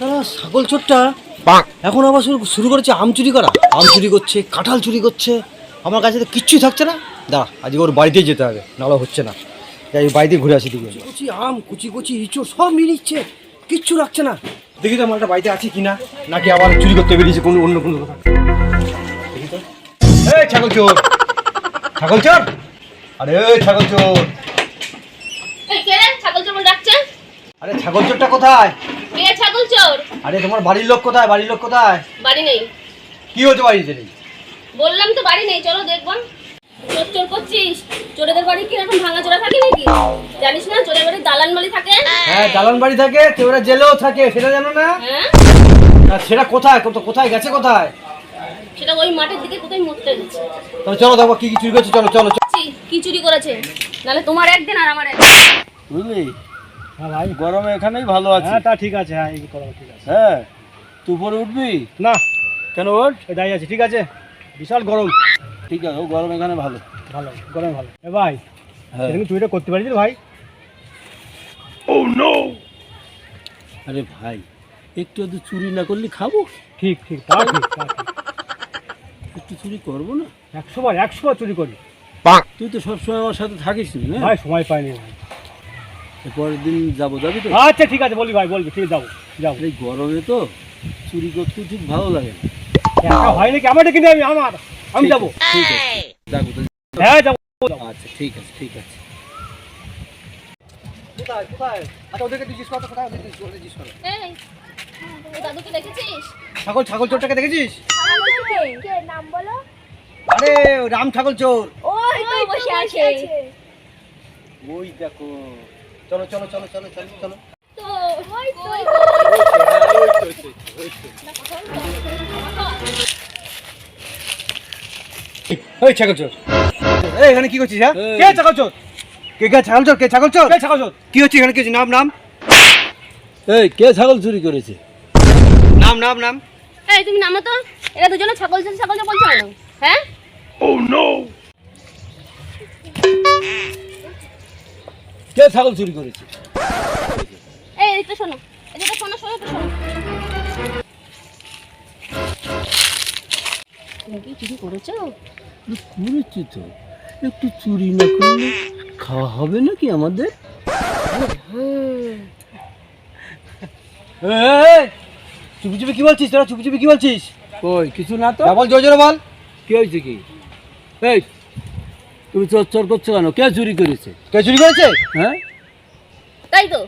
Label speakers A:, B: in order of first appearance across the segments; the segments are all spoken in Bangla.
A: ছাগল চোরটা। এখন আবার শুরু শুরু করেছে আম চুরি করা। আম চুরি করছে কাঁঠাল চুরি করছে। আমার কাছে তো কিচ্ছুই থাকছে না। দাঁড়া আজকে ওর বাড়িতেই যেতে হবে নাহলে হচ্ছে না। যাই বাড়িতে ঘুরে আসি দিকে। কুচি আম কুচি কুচি ইঁচড় সব নিয়ে নিচ্ছে। কিচ্ছু রাখছে না। দেখি তো মালটা বাড়িতে আছে কিনা নাকি আবার চুরি করতে বেরিয়েছে কোনো অন্য কোনো কথা দেখি তো। এই ছাগল চোর! ছাগল চোর! আরে এই ছাগল চোর!
B: এই কে রে? ছাগল চোর বলে ডাকছে
A: আরে ছাগল চোরটা কোথায়?
B: কে ছাগল চোর?
A: আরে তোমার বাড়ির লোক কোথায়? বাড়ির লোক কোথায়?
B: বাড়ি নেই।
A: কি হচ্ছে বাড়িতে? নেই
B: বললাম তো বাড়ি নেই চলো দেখব। চোর চোর করছিস? চোরেদের বাড়ি কি এরকম ভাঙা চোরা থাকে নাকি? জানিস না চোরের বাড়ি দালান বাড়ি থাকে?
A: হ্যাঁ দালান বাড়ি থাকে ওরা জেলেও থাকে সেটা জানো না?
B: হ্যাঁ?
A: সেটা কোথায়? কোথায়? গেছে কোথায়?
B: সেটা ওই মাঠের দিকে কোথায় মরতে গেছে?
A: তাহলে চলো দেখো কি কি চুরি করছে চলো চলো চলো।
B: কি চুরি করেছে? নাহলে তোমার একদিন আর আমার একদিন।
C: বুঝলি?
D: হ্যাঁ ভাই।
C: গরমে এখানেই ভালো আছে।
D: হ্যাঁ তা ঠিক আছে হ্যাঁ এই করা ঠিক আছে।
C: হ্যাঁ তুই উপরে উঠবি?
D: না।
C: কেন
D: এই দাঁড়িয়ে আছে ঠিক আছে। বিশাল গরম।
C: ঠিক আছে ও গরম এখানে ভালো।
D: ভালো গরম ভালো। এ ভাই
C: হ্যাঁ।
D: সেদিন চুরিটা করতে পারিস ভাই।
C: আরে ভাই একটু একটু চুরি না করলে খাব?
D: ঠিক ঠিক তা ঠিক তা ঠিক।
C: একটু চুরি করব না?
D: একশো বার একশো বার চুরি করি
C: তুই তো সবসময় আমার সাথে থাকিস না?
D: ভাই সময় পাইনি ভাই।
C: পরের দিন যাব যাবি তো?
D: আচ্ছা ঠিক আছে বলবি ভাই বলবি ঠিক যাব যাব।
C: এই গরমে তো চুরি করতে ঠিক ভালো লাগে না।
D: একা হয় নাকি আমার কিনে আমি আমার। আমি যাব।
C: ঠিক আছে। যাব
D: হ্যাঁ যাব
C: আচ্ছা ঠিক আছে ঠিক আছে।
A: কোথায় কোথায়? আচ্ছা ওদেরকে জিজ্ঞেস করো কোথায় ওদের জিজ্ঞেস করো,
B: এই দাদুকে দেখেছিস?
A: ছাগল ছাগল চোরটাকে দেখেছিস?
E: কে নাম বলো।
A: আরে রাম ছাগল চোর।
E: ওই তো বসে
B: বসে
E: আছে।
A: ওই দেখো চলো চলো চলো চলো চলো চলো।
B: তো
E: ওই তো
B: ওই
A: ওই ছাগল চোর এই এখানে কি করছিস হ্যাঁ?
D: কে ছাগল চোর
A: কে কে ছাগল চোর কে ছাগল চোর
D: কে ছাগল চোর
A: কি হচ্ছে এখানে কি নাম নাম?
C: এই কে ছাগল চুরি করেছে?
A: নাম নাম নাম?
B: এই তুমি নামো তো। এরা দুজনে ছাগল চোর ছাগল চোর বলছো হ্যাঁ?
C: কে ছাগল চুরি করেছে।
B: এই একটু শোনো। এদিকে শোনো শোনো একটু শোনো। তুমি কি চুরি করেছ?
C: করেছি তো। একটু চুরি না করলে খাওয়া হবে নাকি আমাদের?
A: এই, চুপি চুপি কি বলছিস তোরা? চুপি চুপি কি বলছিস?
C: ওই কিছু না তো।
A: বল জোরে বল।
C: কি হয়েছে কি? এই তুমি চোর চোর করছ কেন? কে চুরি করেছে?
A: কে চুরি করেছে?
C: হ্যাঁ?
B: তাই তো।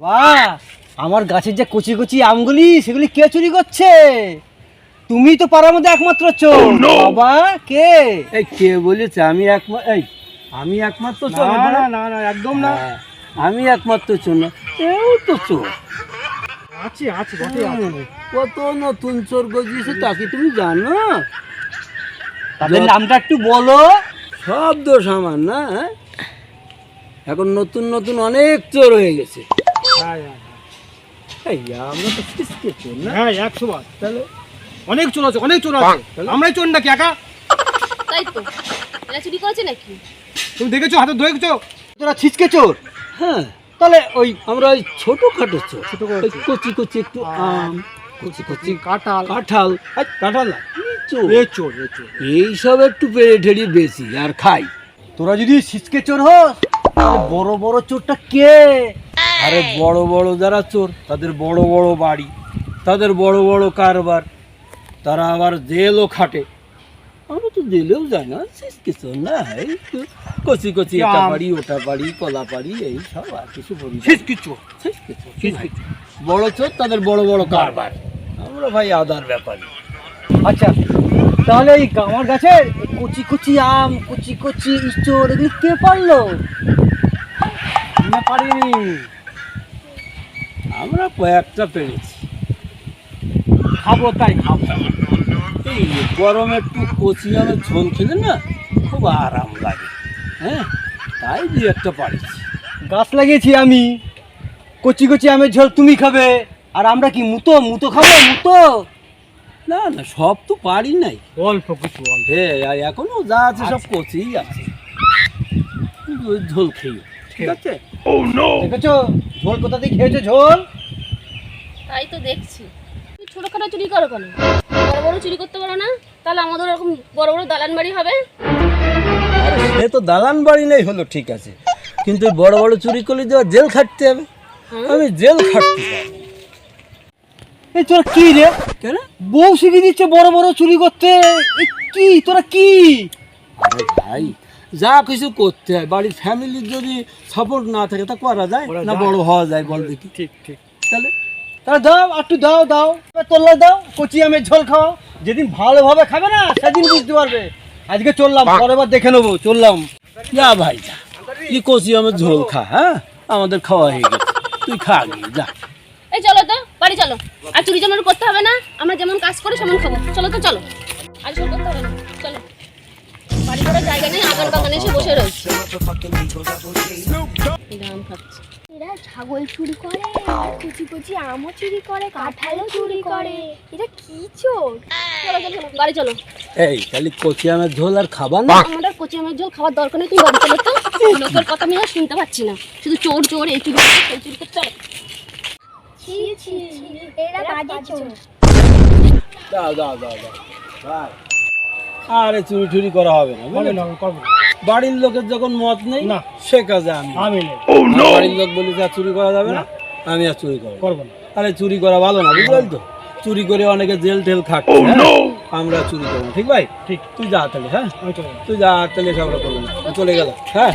A: বাহ! আমার গাছের যে কচি কচি আমগুলি সেগুলি কে চুরি করছে? তুমি তো পাড়ার মধ্যে একমাত্র চোর। বাবা কে?
C: এই কে বলেছে? আমি একমাত্র এই আমি একমাত্র চোর
D: না
C: না,
D: না একদম না।
C: হ্যাঁ, আমি একমাত্র চোর না। এও তো চোর।
D: আছে আছে বটে আছে।
C: কত নতুন চোর গজিয়েছে তাকে তুমি জানো?
A: তাদের নামটা একটু বলো।
C: সব দোষ আমার না? হ্যাঁ? এখন নতুন নতুন অনেক চোর হয়ে গেছে।
D: হ্যাঁ হ্যাঁ,
C: এই আমরা তো কিসকে চোর না?
D: হ্যাঁ একশো বার।
C: তাহলে
D: অনেক চোর আছে অনেক চোর আছে। আমরাই চোর নাকি একা?
B: তাই তো। এরা চুরি করেছে নাকি?
D: তুমি দেখেছ হাতে ধরেছো?
A: তোরা ছিচকে চোর?
C: হ্যাঁ।
A: তাহলে ওই
C: আমরা ওই ছোটখাটো চোর।
D: ছোটখাটো
C: ওই কচি কচি একটু আম কচি কচি
D: কাঁঠাল।
C: কাঁঠাল।
D: এই, কাঁঠাল না।
C: এই চোর
D: এ চোর এ চোর
C: এইসব একটু পেড়ে ঠেড়ি বেশি আর খাই।
A: তোরা যদি ছিচকে চোর হোস বড় বড় চোরটা কে?
C: আরে বড় বড় যারা চোর তাদের বড় বড় বাড়ি তাদের বড় বড় কারবার তারা আবার জেলও খাটে। আমরা তো জেলেও যাই না সিসকে চোর না এই কচি কচি এটা বাড়ি ওটা বাড়ি কলা বাড়ি এই সব আর কিছু বলি
D: চোর।
C: ছিচকে চোর, ছিচকে বড় চোর তাদের বড় বড় কারবার। আমরা ভাই আদার ব্যাপারী।
A: আচ্ছা তাহলে এই আমার গাছে এই কচি কচি আম কচি কচি ইঁচড় এগুলি কে পারল?
D: না পারিনি।
C: আমরা কয়েকটা পেরেছি।
D: খাব তাই খাব।
C: এই গরমে একটু কচি আমের ঝোল খেলে না খুব আরাম লাগে। হ্যাঁ তাই দুই একটা পারেছি।
A: গাছ লাগিয়েছি আমি। কচি কচি আমের ঝোল তুমি খাবে। আর আমরা কি মুতো? মুতো খাব? মুতো?
C: না না সব তো পারি নাই।
D: অল্প কিছু
C: হ্যাঁ আর এখনও যা আছে সব কচিই আছে। ঝোল খেয়ে ঠিক আছে?
A: দেখেছ? ঝোল কোথা দিয়ে খেয়েছো ঝোল?
B: তাই তো দেখছি। তুমি ছোটখাটো চুরি করো কেন? বড় বড় চুরি করতে পারো না? তাহলে আমাদের এরকম বড় বড় দালান বাড়ি হবে?
C: আরে সে তো দালান বাড়ি নেই হলো ঠিক আছে। কিন্তু বড় বড় চুরি করলে যে জেল খাটতে হবে। আমি জেল খাটতে পারব
A: এই তোরা কি রে?
C: কেন?
A: বউ শিখিয়ে দিচ্ছে বড় বড় চুরি করতে। কি? তোরা কি?
C: আরে ভাই যা কিছু করতে হয়। বাড়ির ফ্যামিলির যদি সাপোর্ট না থাকে তা করা যায়? না বড় হওয়া যায় বল দেখি।
A: ঠিক ঠিক।
C: তাহলে?
A: তাহলে দাও একটু দাও দাও। তোল্লা দাও কচি আমের ঝোল খাও। যেদিন ভালোভাবে খাবে না সেদিন বুঝতে পারবে। আজকে চললাম পরের বার দেখে নেব চললাম।
C: যা ভাই যা। ই কষি আমার ঝোল খা হ্যাঁ? আমাদের খাওয়া হয়ে গেছে। তুই খা গিয়ে যা।
B: এই চলো বাড়ি চলো। আর চুরি যেমন করতে হবে না। আমরা যেমন কাজ করি সেমন খাব। চলো তো চলো। আর করতে হবে না। চলো। বাড়ি করার জায়গা নেই আগান বাগানে এসে বসে রয়েছে। আম খাচ্ছি।
E: এরা ছাগল চুরি করে কুচি কুচি আমও চুরি করে কাঁঠালও চুরি করে। এটা কি চোর?
B: চলো চলো বাড়ি চলো।
C: এই তাহলে কচি আমের ঝোল আর খাবার না?
B: আমাদের কচি আমের ঝোল খাওয়ার দরকার নেই তুই বাড়ি চলো তো। লোকের কথা আমি আর শুনতে পাচ্ছি না। শুধু চোর চোর এই চুরি করছে, সেই চুরি করছে। চলো
E: ছি ছি এরা বাজে চোর।
C: দাও দাও দাও দাও। ভাই। আরে চুরি টুরি করা হবে না বুঝলে?
D: না আমি করব।
C: বাড়ির লোকের যখন মত নেই
D: না।
C: সে কাজে আমি
D: আমি
C: বাড়ির লোক বলি যে আর চুরি করা যাবে না আমি আর চুরি করব।
D: করব না।
C: আরে চুরি করা ভালো না বুঝলেন তো? চুরি করে অনেকে জেল টেল খাচ্ছে হ্যাঁ? আমরা চুরি করব ঠিক ভাই?
D: ঠিক।
C: তুই যা তাহলে হ্যাঁ। তুই যা তাহলে সব করব না। চলে গেল হ্যাঁ?